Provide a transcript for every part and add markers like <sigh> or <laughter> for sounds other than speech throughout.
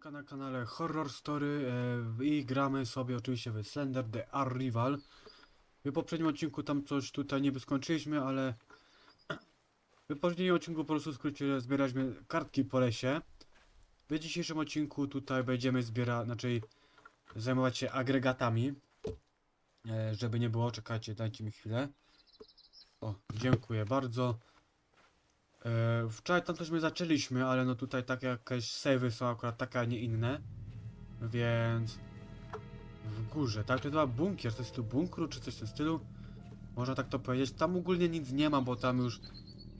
Siemanka na kanale Horror Story e, i gramy sobie oczywiście w Slender The Arrival. W poprzednim odcinku tam coś tutaj niby skończyliśmy, ale <clears throat> w poprzednim odcinku po prostu skrócie zbieraliśmy kartki po lesie. W dzisiejszym odcinku tutaj będziemy zbierać, znaczy zajmować się agregatami. E, żeby nie było, czekajcie, dajcie mi chwilę. O, dziękuję bardzo. E, wczoraj tam coś my zaczęliśmy, ale no tutaj tak jakieś savey są akurat takie, a nie inne. Więc... W górze, tak? To chyba bunkier, coś tu bunkru, czy coś w tym stylu. Można tak to powiedzieć. Tam ogólnie nic nie ma, bo tam już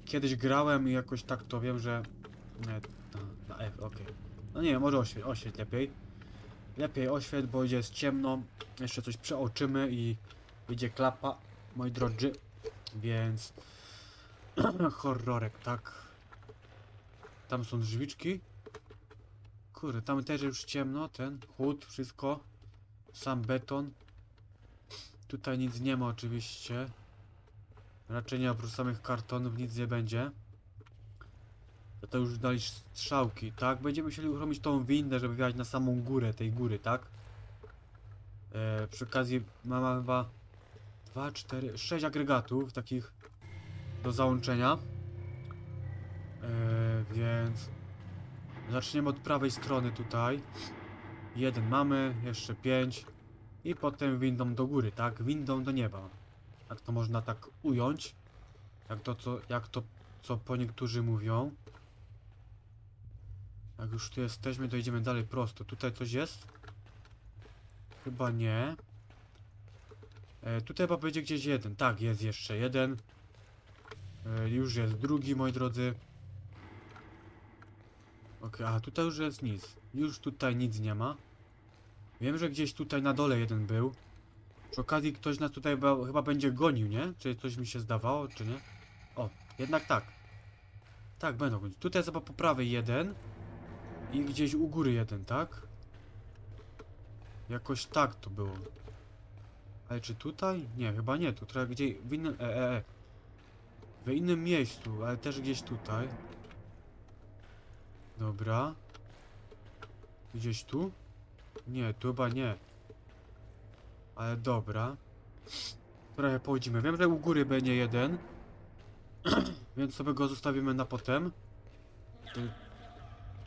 kiedyś grałem i jakoś tak to wiem, że... Nie, na, na F, okej. No nie może oświeć, oświeć lepiej. Lepiej oświeć, bo jest ciemno. Jeszcze coś przeoczymy i wyjdzie klapa, moi drodzy. Więc... <clears throat> Horrorek, tak. Tam są drzwiczki. Kurde, tam też już ciemno, ten chłód, wszystko. Sam beton. Tutaj nic nie ma oczywiście. Raczej nie oprócz samych kartonów nic nie będzie. To, to już dali strzałki, tak? Będziemy musieli uruchomić tą windę, żeby wjechać na samą górę tej góry, tak? E, przy okazji mamy chyba 2, 4, 6 agregatów takich do załączenia. E, więc zaczniemy od prawej strony tutaj. Jeden mamy, jeszcze pięć. I potem windą do góry, tak? Windą do nieba. Jak to można tak ująć? Jak to, co, jak to, co po niektórzy mówią. Jak już tu jesteśmy, to idziemy dalej prosto. Tutaj coś jest? Chyba nie. E, tutaj chyba będzie gdzieś jeden. Tak, jest jeszcze jeden. E, już jest drugi, moi drodzy. Okej, a tutaj już jest nic. Już tutaj nic nie ma. Wiem, że gdzieś tutaj na dole jeden był. Przy okazji ktoś nas tutaj ba- chyba będzie gonił, nie? Czy coś mi się zdawało, czy nie? O, jednak tak. Tak, będą gonić. Tutaj chyba po prawej jeden. I gdzieś u góry jeden, tak? Jakoś tak to było. Ale czy tutaj? Nie, chyba nie. Tu trochę gdzie w innym... E, e, e. W innym miejscu, ale też gdzieś tutaj. Dobra. Gdzieś tu? Nie, tu chyba nie. Ale dobra. Trochę pochodzimy. Wiem, że u góry będzie jeden. <clears throat> Więc sobie go zostawimy na potem.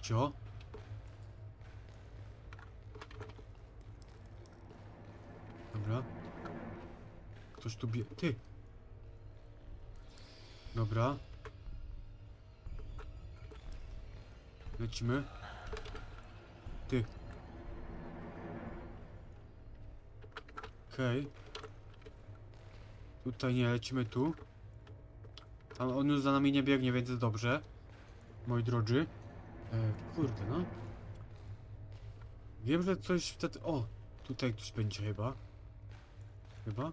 Cio? Dobra. Ktoś tu bie... Ty! Dobra. Lecimy. Ty. Okej. Tutaj nie, lecimy tu. Tam on już za nami nie biegnie, więc dobrze. Moi drodzy. E, kurde, no. Wiem, że coś wtedy... O! Tutaj ktoś będzie chyba. Chyba?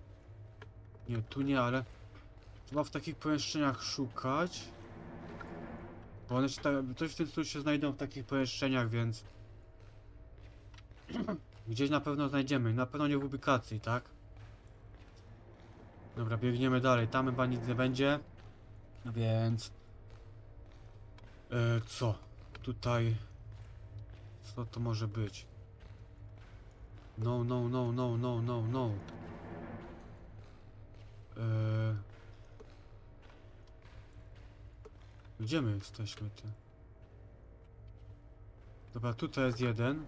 Nie, tu nie, ale... Trzeba w takich pomieszczeniach szukać. Bo one się tak, coś w tym stylu się znajdą w takich pomieszczeniach, więc... <clears throat> Gdzieś na pewno znajdziemy. Na pewno nie w ubikacji, tak? Dobra, biegniemy dalej. Tam chyba nic nie będzie. Więc... E, co? Tutaj... Co to może być? No, no, no, no, no, no, no. Eee... Gdzie my jesteśmy, ty? Dobra, tutaj jest jeden.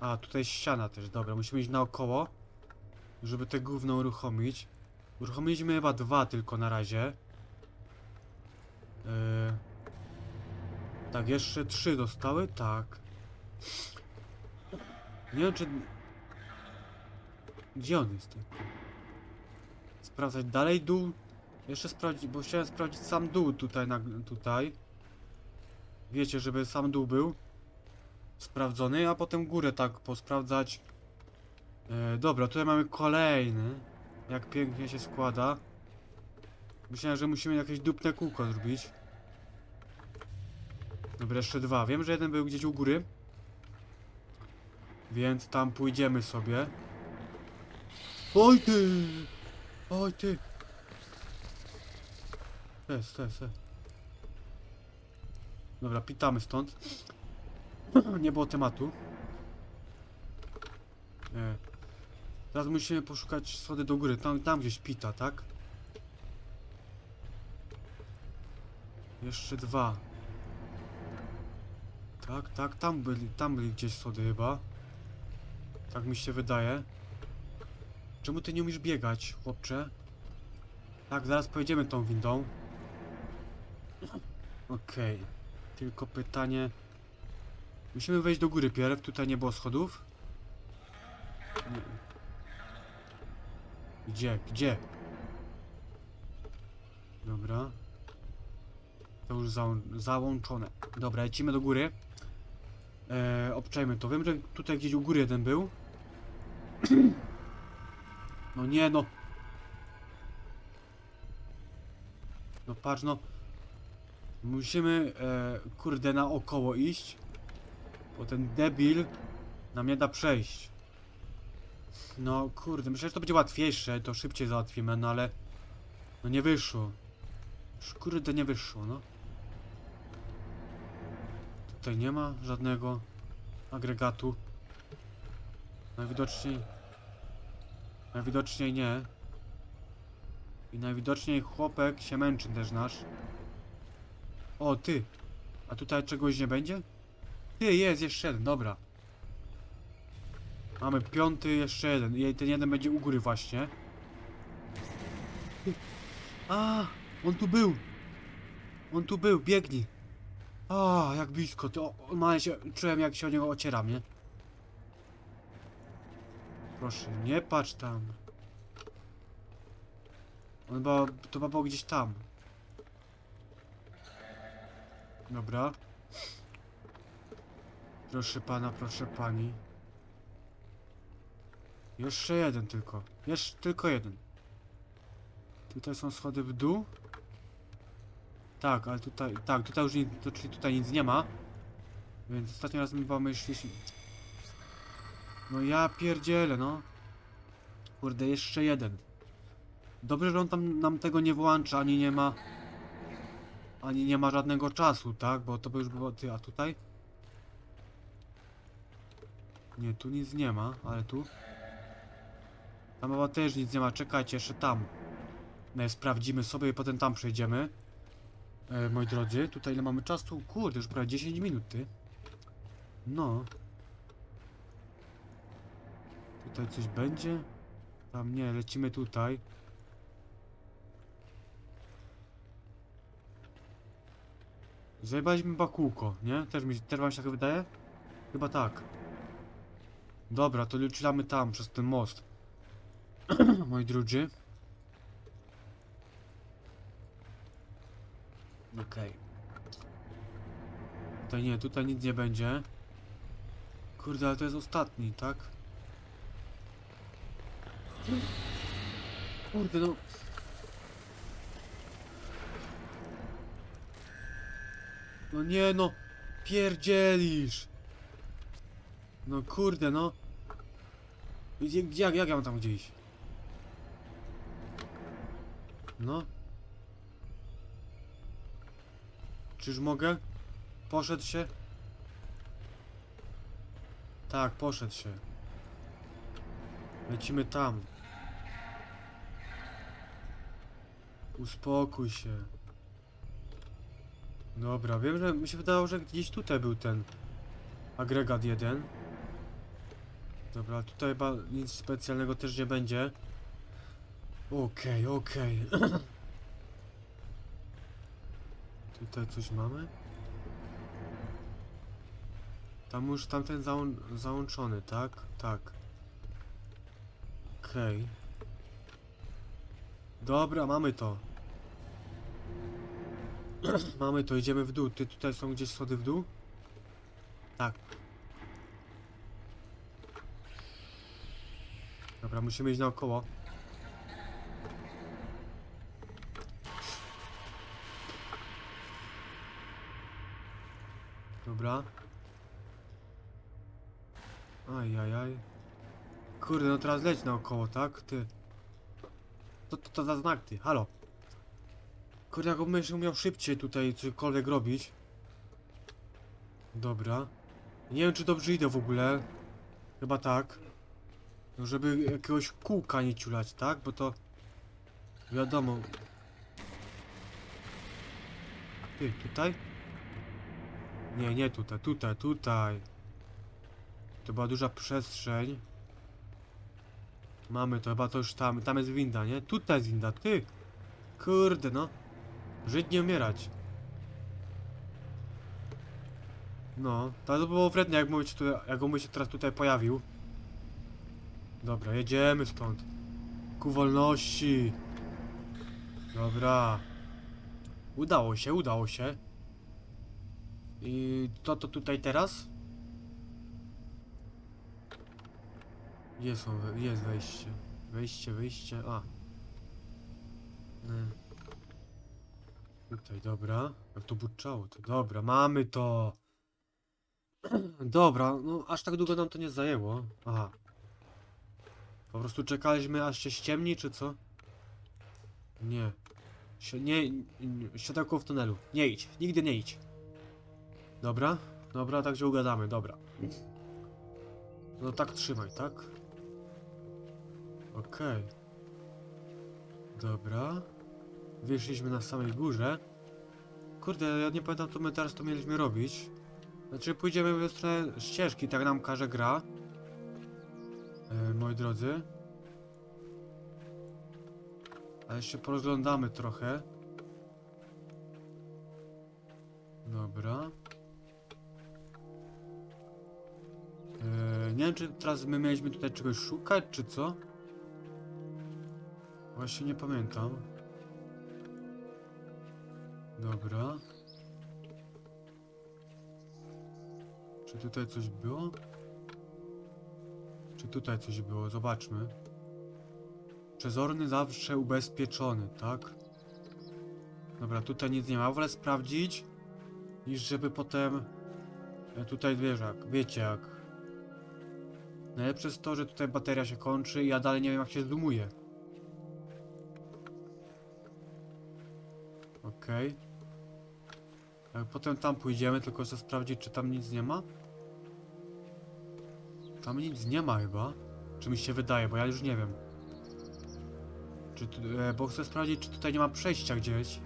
A, tutaj ściana też, dobra, musimy iść naokoło, żeby te gówno uruchomić. Uruchomiliśmy chyba dwa tylko na razie. Eee... Tak, jeszcze trzy dostały? Tak. Nie wiem, czy... Gdzie on jest? Sprawdzać dalej dół? Jeszcze sprawdzić, bo chciałem sprawdzić sam dół tutaj, na, tutaj. Wiecie, żeby sam dół był sprawdzony, a potem górę tak posprawdzać. E, dobra, tutaj mamy kolejny. Jak pięknie się składa. Myślałem, że musimy jakieś dupne kółko zrobić. Dobra, jeszcze dwa. Wiem, że jeden był gdzieś u góry. Więc tam pójdziemy sobie. Oj ty! Oj ty! Jest, jest, jest. Dobra, pitamy stąd. <clears throat> nie było tematu. E. Teraz musimy poszukać schody do góry, tam, tam gdzieś pita, tak? Jeszcze dwa. Tak, tak, tam byli, tam byli gdzieś schody chyba. Tak mi się wydaje. Czemu ty nie umiesz biegać, chłopcze? Tak, zaraz pojedziemy tą windą. Okej. Tylko pytanie... Musimy wejść do góry pierw, tutaj nie było schodów. Nie. Gdzie, gdzie? Dobra. To już załą załączone. Dobra, lecimy do góry. Eee, obczajmy to. Wiem, że tutaj gdzieś u góry jeden był. No nie no. No patrz no. Musimy, e, kurde, naokoło iść. Bo ten debil nam nie da przejść. No kurde, myślę, że to będzie łatwiejsze, to szybciej załatwimy, no ale... No nie wyszło. Już kurde nie wyszło, no. Tutaj nie ma żadnego agregatu. Najwidoczniej... Najwidoczniej nie. I najwidoczniej chłopek się męczy też nasz. O, ty! A tutaj czegoś nie będzie? Ty, jest jeszcze jeden, dobra. Mamy piąty, jeszcze jeden. I ten jeden będzie u góry właśnie. Ty. A, on tu był! On tu był, biegnij! A, jak blisko, to ma się, czułem jak się o niego ocieram, nie? Proszę, nie patrz tam. On chyba, to chyba było gdzieś tam. Dobra. Proszę pana, proszę pani. Jeszcze jeden tylko. Jeszcze tylko jeden. Tutaj są schody w dół. Tak, ale tutaj, tak, tutaj już nic, to, czyli tutaj nic nie ma. Więc ostatnio raz my mamy szliśmy. No ja pierdzielę, no. Kurde, jeszcze jeden. Dobrze, że on tam nam tego nie włącza, ani nie ma... Ani nie ma żadnego czasu, tak? Bo to by już było... Ty, a tutaj? Nie, tu nic nie ma, ale tu... Tam chyba też nic nie ma, czekajcie, jeszcze tam. No, sprawdzimy sobie i potem tam przejdziemy. E, moi drodzy, tutaj ile mamy czasu? Kurde, już prawie 10 minut, ty. No. Tutaj coś będzie? Tam nie, lecimy tutaj. Zajebaliśmy chyba kółko, nie? Też mi, też wam się tak wydaje? Chyba tak. Dobra, to liczymy tam, przez ten most. <clears throat> Moi drodzy. Okej. Tutaj nie, tutaj nic nie będzie. Kurde, ale to jest ostatni, tak? Kurde, no. No nie no, pierdzielisz. No kurde, no. Gdzie, jak, jak ja mam tam gdzieś? No. Czyż mogę? Poszedł się? Tak, poszedł się. Lecimy tam. Uspokój się. Dobra, wiem, że mi się wydawało, że gdzieś tutaj był ten agregat jeden. Dobra, tutaj chyba nic specjalnego też nie będzie. Okej, okej. <clears throat> tutaj coś mamy? Tam już tamten załą załączony, tak? Tak. Okej. Dobra, mamy to. <clears throat> mamy to, idziemy w dół. Ty tutaj są gdzieś schody w dół? Tak. Dobra, musimy iść naokoło. Dobra. Ajajaj. Kurde, no teraz leć naokoło, tak? Ty. Co to, to za znak, ty? Halo. Kurde, jakbym jeszcze umiał szybciej tutaj cokolwiek robić. Dobra. Nie wiem, czy dobrze idę w ogóle. Chyba tak. No, żeby jakiegoś kółka nie ciulać, tak? Bo to... Wiadomo. Ty, tutaj? Nie, nie tutaj, tutaj, tutaj. To była duża przestrzeń. Mamy to, chyba to już tam, tam jest winda, nie? Tutaj jest winda, ty! Kurde, no. Żyć nie umierać. No, to by było wredne, jak mówić tutaj, jakbym się teraz tutaj pojawił. Dobra, jedziemy stąd. Ku wolności. Dobra. Udało się, udało się. I co to tutaj teraz? Jest, on, jest wejście. Wejście, wyjście. A. Nie. Tutaj, dobra. Jak to burczało, to dobra, mamy to. <clears throat> Dobra, no aż tak długo nam to nie zajęło. Aha. Po prostu czekaliśmy aż się ściemni, czy co? Nie. Sie nie, nie. Światełko w tunelu. Nie idź. Nigdy nie idź. Dobra? Dobra, tak się ugadamy, dobra. No tak trzymaj, tak? Okej. Dobra. Wyszliśmy na samej górze. Kurde, ja nie pamiętam co my teraz to mieliśmy robić. Znaczy pójdziemy w stronę ścieżki, tak nam każe gra. E, moi drodzy. A jeszcze porozglądamy trochę. Dobra. E, nie wiem, czy teraz my mieliśmy tutaj czegoś szukać, czy co? Właśnie nie pamiętam. Dobra. Czy tutaj coś było? Czy tutaj coś było? Zobaczmy. Przezorny zawsze ubezpieczony, tak? Dobra, tutaj nic nie ma. Wolę sprawdzić, niż żeby potem... e, Tutaj wiesz jak, wiecie jak. Najlepsze jest to, że tutaj bateria się kończy i ja dalej nie wiem jak się zoomuje. Okej. Jak potem tam pójdziemy, tylko chcę sprawdzić, czy tam nic nie ma. Tam nic nie ma chyba. Czy mi się wydaje, bo ja już nie wiem. Czy e, bo chcę sprawdzić, czy tutaj nie ma przejścia gdzieś.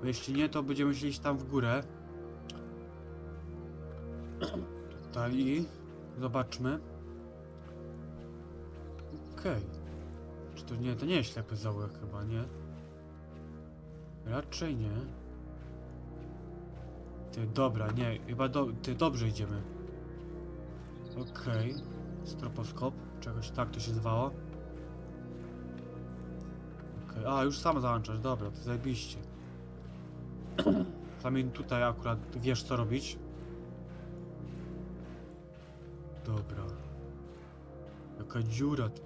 Bo jeśli nie, to będziemy musieli iść tam w górę. Tutaj i zobaczmy. Okej. Czy to nie, to nie jest ślepy zaułek chyba, nie? Raczej nie. Ty, dobra, nie, chyba do, ty, dobrze idziemy. Okej. Stroposkop, czegoś tak to się zwało. Okej, a już sam załączasz, dobra, to zajebiście. Przynajmniej tutaj akurat wiesz co robić. Dobra. Jaka dziura tu.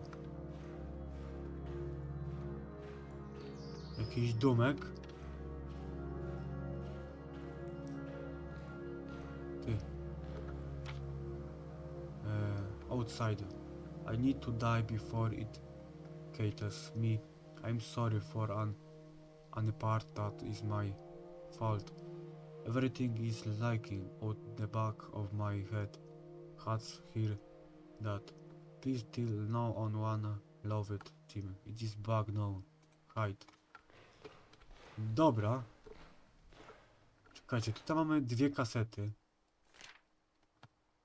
Jakiś domek. I need to die before it caters me. I'm sorry for an, an part that is my fault. Everything is liking out the back of my head. Hats here that. Please till now on one love it team. It is bug now. Hide. Dobra. Czekajcie, tutaj mamy dwie kasety.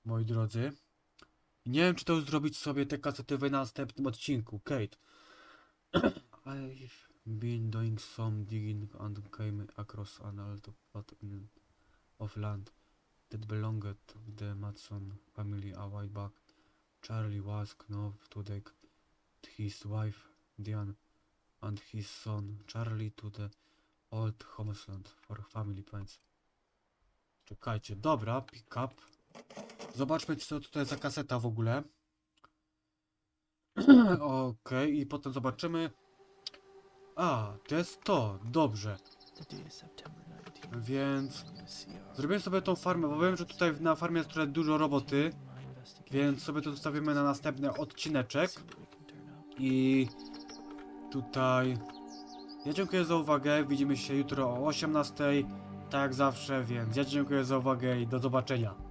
Moi drodzy. Nie wiem, czy to już zrobić sobie te kasety w następnym odcinku. Kate. <clears throat> I've been doing some digging and came across an old plot of land that belonged to the Matson family a while back. Charlie was known to the, his wife Diane and his son Charlie to the old homeland for family plans. Czekajcie, dobra, pick up. Zobaczmy, co to jest za kaseta w ogóle. <clears throat> Okej, i potem zobaczymy. A, to jest to, dobrze. The day is September 19th. Więc zrobię sobie tą farmę, bo wiem, że tutaj na farmie jest trochę dużo roboty, więc sobie to zostawimy na następny odcineczek. I tutaj ja dziękuję za uwagę. Widzimy się jutro o 18, tak jak zawsze, więc ja dziękuję za uwagę i do zobaczenia.